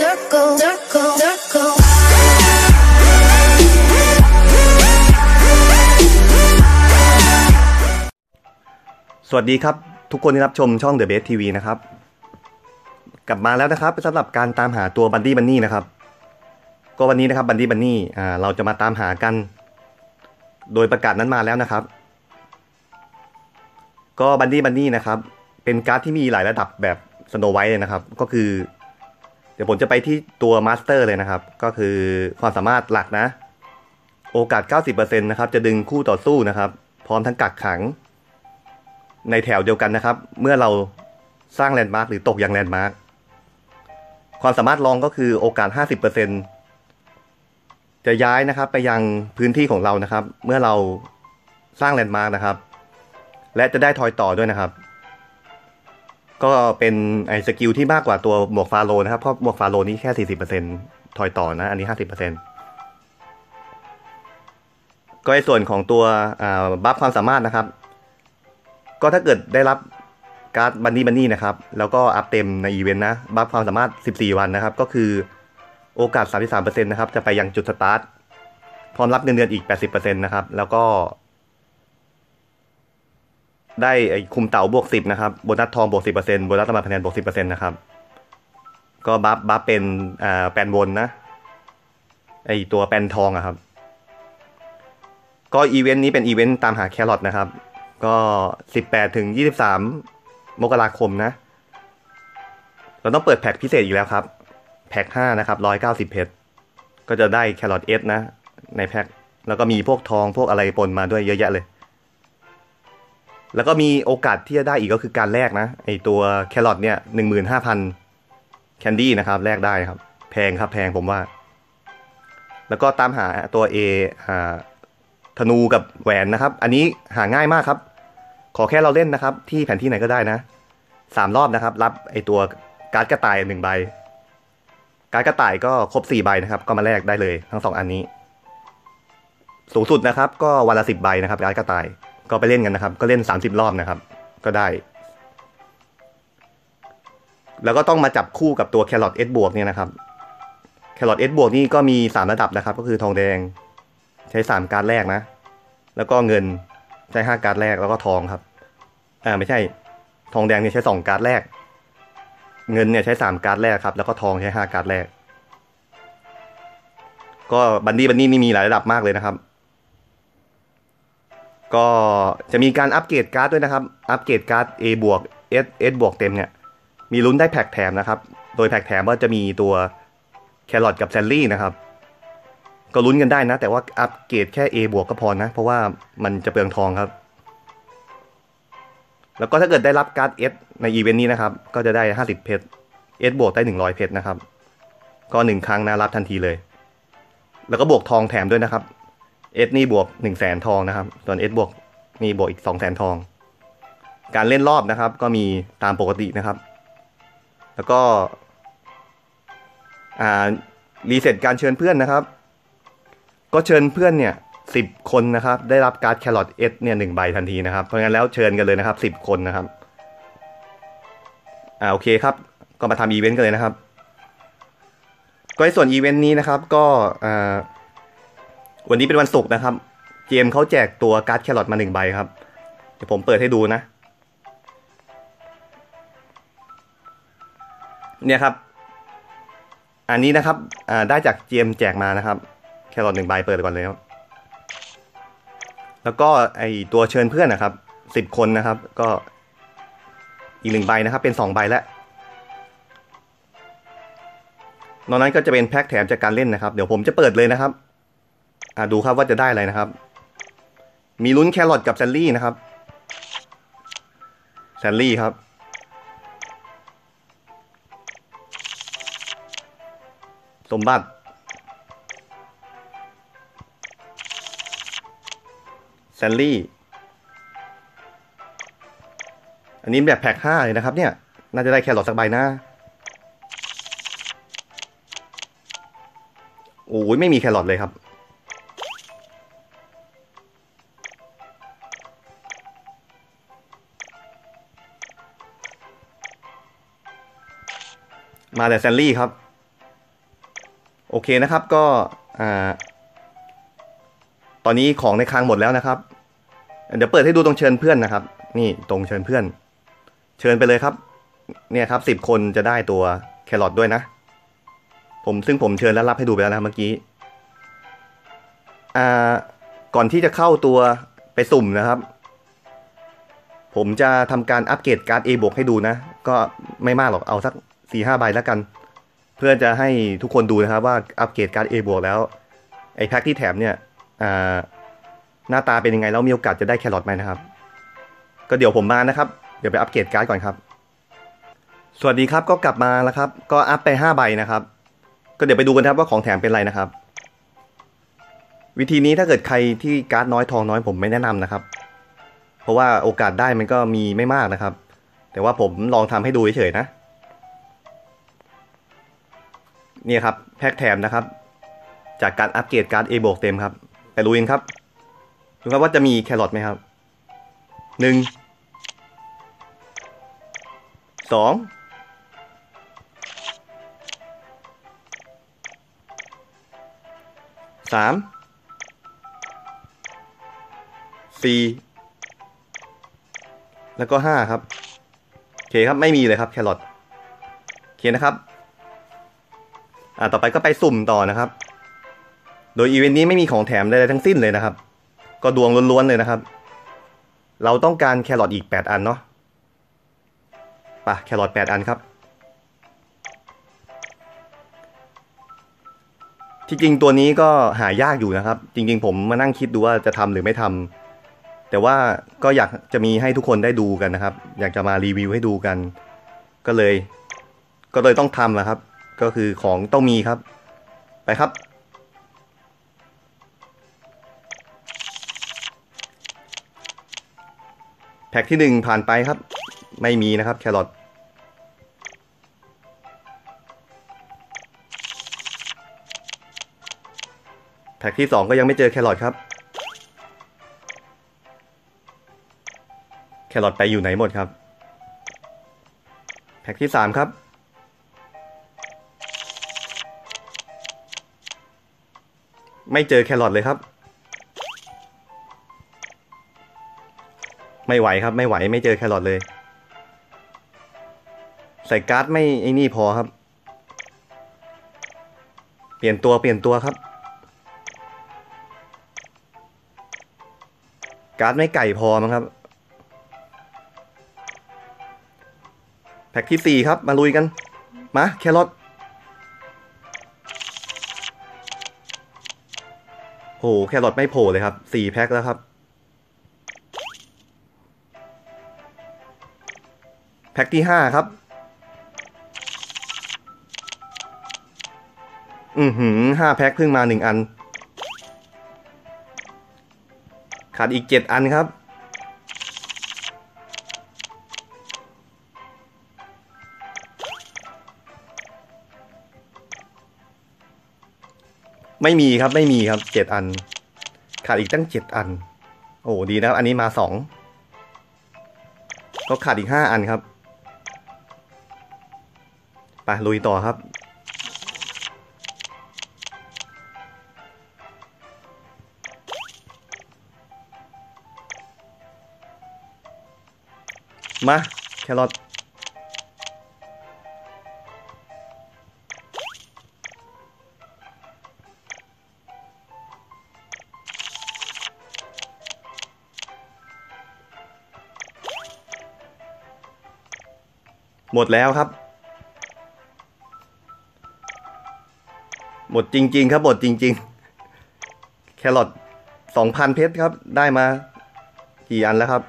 circle, circle, circle. สวัสดีครับ ทุกคนที่รับชมช่อง The Best TV นะครับ กลับมาแล้วนะครับสำหรับการตามหาตัวบันดี้บันนี่นะครับ ก็วันนี้นะครับบันดี้บันนี่อ่าเราจะมาตามหากัน โดยประกาศนั้นมาแล้วนะครับ ก็บันดี้บันนี่นะครับ เป็นการ์ดที่มีหลายระดับแบบสโนไวท์เลยนะครับ ก็คือ เดี๋ยวผมจะไปที่ตัวมาสเตอร์เลยนะครับ ก็คือความสามารถหลักนะ โอกาส 90%นะครับ จะดึงคู่ต่อสู้นะครับ พร้อมทั้งกักขัง ในแถวเดียวกันนะครับ เมื่อเราสร้างแลนด์มาร์กหรือตกอย่างแลนด์มาร์กความสามารถรองก็คือโอกาส 50%จะย้ายนะครับ ไปยังพื้นที่ของเรานะครับ เมื่อเราสร้างแลนด์มาร์กนะครับ และจะได้ทอยต่อด้วยนะครับ ก็เป็นไอสกิลที่มากกว่าตัวหมวกฟาโลนะครับ เพราะหมวกฟาโลนี่แค่ 40%ทอยต่อนะ อันนี้ 50%ก็ในส่วนของตัวบัฟความสามารถนะครับ ก็ถ้าเกิดได้รับการ์ดบันนี่บันนี่นะครับ แล้วก็อัพเต็มในอีเวนต์นะ บัฟความสามารถ 14 วันนะครับ ก็คือโอกาส 33%นะครับ จะไปยังจุดสตาร์ท พร้อมรับเงินเดือนอีก 80%นะครับ แล้วก็ ได้ไอ้คุมเต่าบวก10นะครับโบนัสทองบวก10%โบนัสตำมาคะแนนบวก10%นต์นะครับ ก็บัฟบัฟเป็นอ่าแปนบนนะ ไอตัวแปนทองอะครับ ก็อีเวนต์นี้เป็นอีเวนต์ตามหาแครอทนะครับ ก็18ถึง23มมกราคมนะ เราต้องเปิดแพ็คพิเศษอีกแล้วครับ แพ็ค5นะครับ190เพชรก็จะได้แครอทเอสนะ ในแพ็คแล้วก็มีพวกทองพวกอะไรปนมาด้วยเยอะแยะเลย แล้วก็มีโอกาสที่จะได้อีกก็คือการแลกนะไอตัวแครอทเนี่ย15,000แคนดี้นะครับแลกได้ครับ แพงครับแพงผมว่า แล้วก็ตามหาตัว A อ่าธนูกับแหวนนะครับ อันนี้หาง่ายมากครับ ขอแค่เราเล่นนะครับ ที่แผนที่ไหนก็ได้นะสามรอบนะครับ รับไอตัวการ์ดกระต่ายหนึ่งใบ การ์ดกระต่ายก็ครบสี่ใบนะครับ ก็มาแลกได้เลยทั้งสองอันนี้ สูงสุดนะครับ ก็วันละสิบใบนะครับการ์ดกระต่าย ก็ไปเล่นกันนะครับ ก็เล่นสามสิบรอบนะครับ ก็ได้ แล้วก็ต้องมาจับคู่กับตัวแครอทเอสบวกเนี่ยนะครับแครอทเอสบวกนี่ก็มีสามระดับนะครับ ก็คือทองแดง ใช้สามการแรกนะ แล้วก็เงินใช้ห้าการแรกแล้วก็ทองครับ อ่าไม่ใช่ ทองแดงเนี่ยใช้สองการแรก เงินเนี่ยใช้สามการแรกครับ แล้วก็ทองใช้ห้าการแรก ก็บันดี้บันนี่นี่มีหลายระดับมากเลยนะครับ ก็จะมีการอัปเกรดการ์ดด้วยนะครับ อัปเกรดการ์ด A บวก S S บวกเต็มเนี่ย มีลุ้นได้แพ็กแถมนะครับ โดยแพ็กแถมว่าจะมีตัวแครอทกับแซลลี่นะครับ ก็ลุ้นกันได้นะ แต่ว่าอัปเกรดแค่ A บวกก็พอนะ เพราะว่ามันจะเปลืองทองครับ แล้วก็ถ้าเกิดได้รับการ์ด S ในอีเวนต์นี้นะครับ ก็จะได้ 50 เพชร S บวกได้ 100 เพชรนะครับ ก็หนึ่งครั้งนะรับทันทีเลย แล้วก็บวกทองแถมด้วยนะครับ S นี่บวก1 0 0 0 0แสนทองนะครับ ส่วน S บวกนี่บวกอีก2 0 0 0 0 0ทอง การเล่นรอบนะครับ ก็มีตามปกตินะครับ แล้วก็อ่ารีเซ็ตการเชิญเพื่อนนะครับ ก็เชิญเพื่อนเนี่ยสิบคนนะครับ ได้รับการ์ดแครอทเอสเนี่ยหนึ่งใบทันทีนะครับ เพราะงั้นแล้วเชิญกันเลยนะครับสิบคนนะครับอ่าโอเคครับ ก็มาทำอีเวนต์กันเลยนะครับ ก็ในส่วนอีเวนต์นี้นะครับ ก็อ่า วันนี้เป็นวันศุกร์นะครับ เจมเขาแจกตัวการ์ดแครอทมาหนึ่งใบครับ เดี๋ยวผมเปิดให้ดูนะ เนี่ยครับ อันนี้นะครับอ่าได้จากเจมแจกมานะครับ แครอทหนึ่งใบเปิดก่อนเลยครับ แล้วก็ไอตัวเชิญเพื่อนนะครับสิบคนนะครับ ก็อีกหนึ่งใบนะครับ เป็นสองใบแล้วนอกนั้นก็จะเป็นแพ็คแถมจากการเล่นนะครับ เดี๋ยวผมจะเปิดเลยนะครับ อ่าดูครับว่าจะได้อะไรนะครับ มีลุ้นแครอทกับแซลลี่นะครับแซลลี่ครับ สมบัติ แซลลี่ อันนี้แบบแพ็คห้าเลยนะครับเนี่ย น่าจะได้แครอทสักใบนะโอ้ยไม่มีแครอทเลยครับ มาแต่แซลลี่ครับ โอเคนะครับก็ตอนนี้ของในคลังหมดแล้วนะครับ เดี๋ยวเปิดให้ดูตรงเชิญเพื่อนนะครับ นี่ตรงเชิญเพื่อน เชิญไปเลยครับ เนี่ยครับสิบคนจะได้ตัวแครอทด้วยนะ ผมซึ่งผมเชิญแล้วรับให้ดูไปแล้วนะเมื่อกี้อ่าก่อนที่จะเข้าตัวไปสุ่มนะครับ ผมจะทำการอัปเกรดการ์ด A บวกให้ดูนะ ก็ไม่มากหรอกเอาสัก สี่ห้าใบแล้วกัน เพื่อจะให้ทุกคนดูนะครับว่าอัปเกรดการ์ด A บวกแล้วไอ้แพ็คที่แถมเนี่ยหน้าตาเป็นยังไงแล้วมีโอกาสจะได้แครอทไหมนะครับ ก็เดี๋ยวผมมานะครับ เดี๋ยวไปอัปเกรดการ์ดก่อนครับ สวัสดีครับก็กลับมาแล้วครับ ก็อัพไป5ใบนะครับ ก็เดี๋ยวไปดูกันครับว่าของแถมเป็นอะไรนะครับ วิธีนี้ถ้าเกิดใครที่การ์ดน้อยทองน้อยผมไม่แนะนำนะครับ เพราะว่าโอกาสได้มันก็มีไม่มากนะครับ แต่ว่าผมลองทำให้ดูเฉยๆนะ นี่ครับ แพ็คแถมนะครับ จากการอัปเกรดการ์ด A บวกเต็มครับ ไปลุยกันครับ ดูครับว่าจะมีแครอทไหมครับหนึ่งสองสามสี่แล้วก็ห้าครับ โอเคครับไม่มีเลยครับแครอทโอเคนะครับ อ่าต่อไปก็ไปสุ่มต่อนะครับ โดยอีเวนต์นี้ไม่มีของแถมใดๆทั้งสิ้นเลยนะครับ ก็ดวงล้วนๆเลยนะครับ เราต้องการแครอทอีก 8 อันเนาะไปะแครอท8อันครับ ที่จริงตัวนี้ก็หายากอยู่นะครับ จริง ๆ ผมมานั่งคิดดูว่าจะทำหรือไม่ทำแต่ว่าก็อยากจะมีให้ทุกคนได้ดูกันนะครับ อยากจะมารีวิวให้ดูกัน ก็เลย ก็เลยต้องทำนะครับ ก็คือของต้องมีครับ ไปครับ แพ็กที่หนึ่งผ่านไปครับ ไม่มีนะครับ แครอทแพ็กที่สองก็ยังไม่เจอแครอทครับ แครอทไปอยู่ไหนหมดครับ แพ็กที่สามครับ ไม่เจอแครอทเลยครับ ไม่ไหวครับ ไม่ไหวไม่เจอแครอทเลย ใส่การ์ดไม่ไอ้นี่พอครับ เปลี่ยนตัวเปลี่ยนตัวครับ การ์ดไม่ไก่พอมั้งครับ แพ็กที่สี่ครับ มาลุยกัน มาแครอท หแครอทไม่โผล่เลยครับสี่แพ็คแล้วครับ แพ็คที่ห้าครับ อือหือห้าแพ็คเพิ่งมาหนึ่งอัน ขาดอีกเจ็ดอันครับ ไม่มีครับไม่มีครับเจ็ดอัน ขาดอีกตั้งเจ็ดอัน โอ้ดีนะครับ อันนี้มาสองก็ขาดอีกห้าอันครับไปลุยต่อครับมาแครอท หมดแล้วครับ หมดจริง ๆ ครับหมดจริง ๆ แครอทสองพันเพชรครับ ได้มา กี่อันแล้วครับ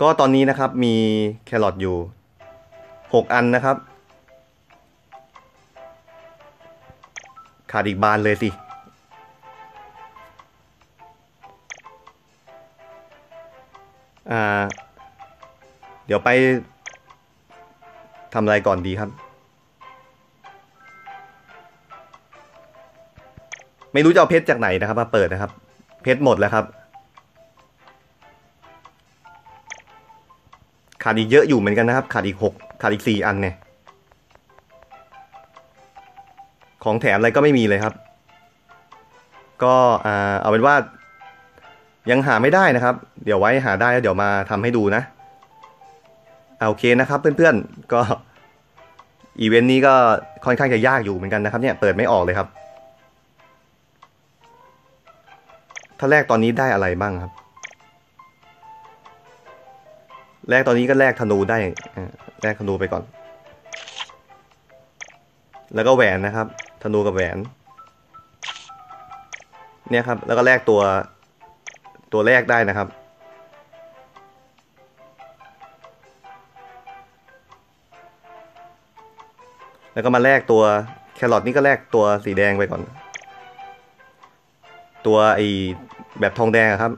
ก็ตอนนี้นะครับมีแครอทอยู่หกอันนะครับ ขาดอีกบานเลยสิเดี๋ยวไปทำอะไรก่อนดีครับ ไม่รู้จะเอาเพชรจากไหนนะครับ มาเปิดนะครับ เพชรหมดแล้วครับ ขาดอีกเยอะอยู่เหมือนกันนะครับ ขาดอีกหกขาดอีกสี่อันเนี่ย ของแถมอะไรก็ไม่มีเลยครับ ก็เอาเป็นว่ายังหาไม่ได้นะครับ เดี๋ยวไว้หาได้แล้วเดี๋ยวมาทำให้ดูนะโอเคนะครับเพื่อนๆก็อีเวนต์นี้ก็ค่อนข้างจะยากอยู่เหมือนกันนะครับ เนี่ยเปิดไม่ออกเลยครับถ้าแรกตอนนี้ได้อะไรบ้างครับแรกตอนนี้ก็แลกธนูได้แลกธนูไปก่อน แล้วก็แหวนนะครับ ธนูกับแหวน เนี่ยครับ แล้วก็แลกตัวตัวแรกได้นะครับ แล้วก็มาแลกตัวแครอทนี่ก็แลกตัวสีแดงไปก่อน ตัวไอแบบทองแดงครับ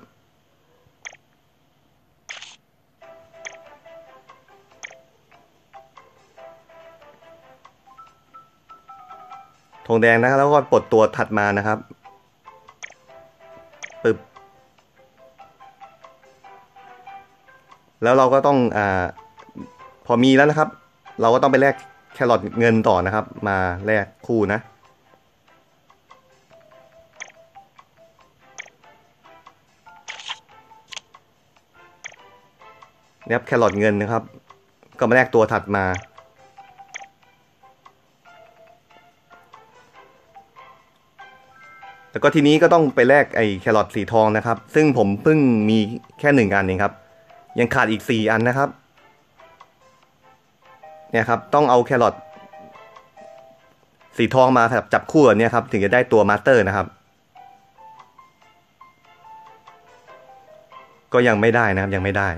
ทองแดงนะครับแล้วก็ปลดตัวถัดมานะครับปึบแล้วเราก็ต้องอ่าพอมีแล้วนะครับ เราก็ต้องไปแลกแครอทเงินต่อนะครับ มาแลกคู่นะ เนี่ยครับแครอทเงินนะครับ ก็มาแลกตัวถัดมา แล้วก็ทีนี้ก็ต้องไปแลกไอ้แครอทสีทองนะครับ ซึ่งผมเพิ่งมีแค่หนึ่งอันเองครับ ยังขาดอีกสี่อันนะครับ เนี่ยครับ ต้องเอาแครอทสีทองมาครับจับคู่เนี่ยครับ ถึงจะได้ตัวมาสเตอร์นะครับ ก็ยังไม่ได้นะครับยังไม่ได้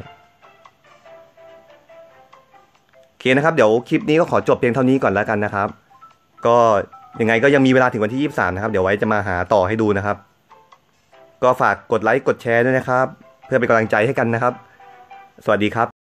โอเคนะครับ เดี๋ยวคลิปนี้ก็ขอจบเพียงเท่านี้ก่อนแล้วกันนะครับ ก็ ยังไงก็ยังมีเวลาถึงวันที่ 23 นะครับ เดี๋ยวไว้จะมาหาต่อให้ดูนะครับ ก็ฝากกดไลค์กดแชร์ด้วยนะครับ เพื่อเป็นกำลังใจให้กันนะครับ สวัสดีครับ